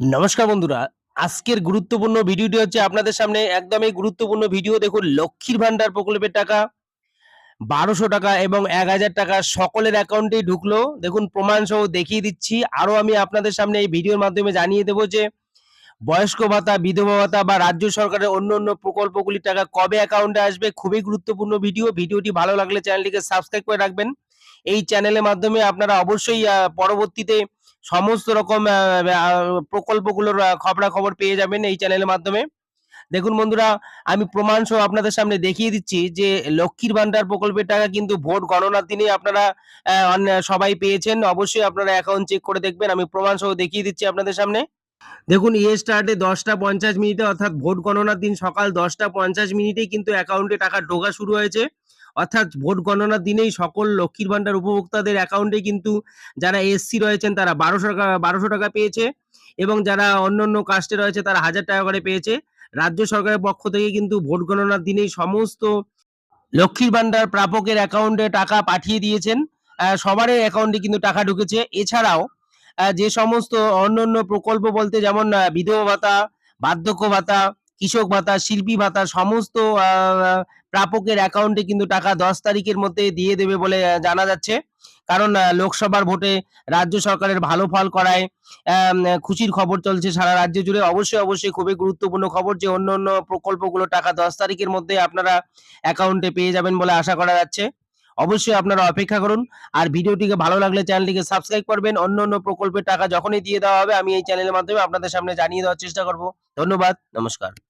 নমস্কার বন্ধুরা, আজকের গুরুত্বপূর্ণ ভিডিওটি হচ্ছে আপনাদের সামনে একদমই গুরুত্বপূর্ণ ভিডিও। দেখুন, লক্ষ্মীর ভান্ডার প্রকল্পের টাকা, বারোশো টাকা এবং এক হাজার টাকা সকলের অ্যাকাউন্টেই ঢুকলো। দেখুন, প্রমাণ সহ দেখিয়ে দিচ্ছি। আরও আমি আপনাদের সামনে এই ভিডিওর মাধ্যমে জানিয়ে দেবো যে, বয়স্ক ভাতা, বিধবা ভাতা বা রাজ্য সরকারের অন্য অন্য প্রকল্পগুলির টাকা কবে অ্যাকাউন্টে আসবে, খুবই গুরুত্বপূর্ণ ভিডিও। ভিডিওটি ভালো লাগলে চ্যানেলটিকে সাবস্ক্রাইব করে রাখবেন। এই চ্যানেলের মাধ্যমে আপনারা অবশ্যই পরবর্তীতে সমস্ত রকম প্রকল্পগুলোর খবরাখবর পেয়ে যাবেন এই চ্যানেলের মাধ্যমে। দেখুন বন্ধুরা, আমি প্রমাণ সহ আপনাদের সামনে দেখিয়ে দিচ্ছি যে লক্ষ্মীর ভান্ডার প্রকল্পের টাকা কিন্তু ভোট গণনার দিনে আপনারা সবাই পেয়েছেন। অবশ্যই আপনারা অ্যাকাউন্ট চেক করে দেখবেন। আমি প্রমাণ সহ দেখিয়ে দিচ্ছি আপনাদের সামনে। দেখুন ইয়ে স্টার্টে দশটা পঞ্চাশ মিনিটে, অর্থাৎ ভোট গণনার দিন সকাল দশটা পঞ্চাশ মিনিটেই কিন্তু অ্যাকাউন্টে টাকা ঢোকা শুরু হয়েছে। অর্থাৎ ভোট গণনার দিনেই সকল লক্ষ্মীর ভান্ডার উপভোক্তাদের অ্যাকাউন্টে কিন্তু যারা এসসি রয়েছেন তারা বারোশো টাকা বারোশো টাকা পেয়েছে এবং যারা অন্য অন্য কাস্টে রয়েছে তারা হাজার টাকা করে পেয়েছে। রাজ্য সরকারের পক্ষ থেকে কিন্তু ভোট গণনার দিনেই সমস্ত লক্ষ্মীর ভান্ডার প্রাপকের অ্যাকাউন্টে টাকা পাঠিয়ে দিয়েছেন। সবারই অ্যাকাউন্টে কিন্তু টাকা ঢুকেছে। এছাড়াও যে সমস্ত অন্য অন্য প্রকল্প বলতে যেমন বিধবা ভাতা, বার্ধক্য ভাতা কৃষক ভাতা, শিল্পী ভাতা, সমস্ত প্রাপকের অ্যাকাউন্টে কিন্তু টাকা দশ তারিখের মধ্যে দিয়ে দেবে বলে জানা যাচ্ছে। কারণ লোকসভার ভোটে রাজ্য সরকারের ভালো ফল করায় খুশির খবর চলছে সারা রাজ্য জুড়ে। অবশ্যই অবশ্যই খুবই গুরুত্বপূর্ণ খবর যে অন্য অন্য প্রকল্পগুলো টাকা দশ তারিখের মধ্যে আপনারা অ্যাকাউন্টে পেয়ে যাবেন বলে আশা করা যাচ্ছে। অবশ্যই আপনারা অপেক্ষা করুন। আর ভিডিওটিকে ভালো লাগলে চ্যানেলটিকে সাবস্ক্রাইব করবেন। অন্য অন্য প্রকল্পের টাকা যখনই দিয়ে দেওয়া হবে, আমি এই চ্যানেলের মাধ্যমে আপনাদের সামনে জানিয়ে দেওয়ার চেষ্টা করব। ধন্যবাদ, নমস্কার।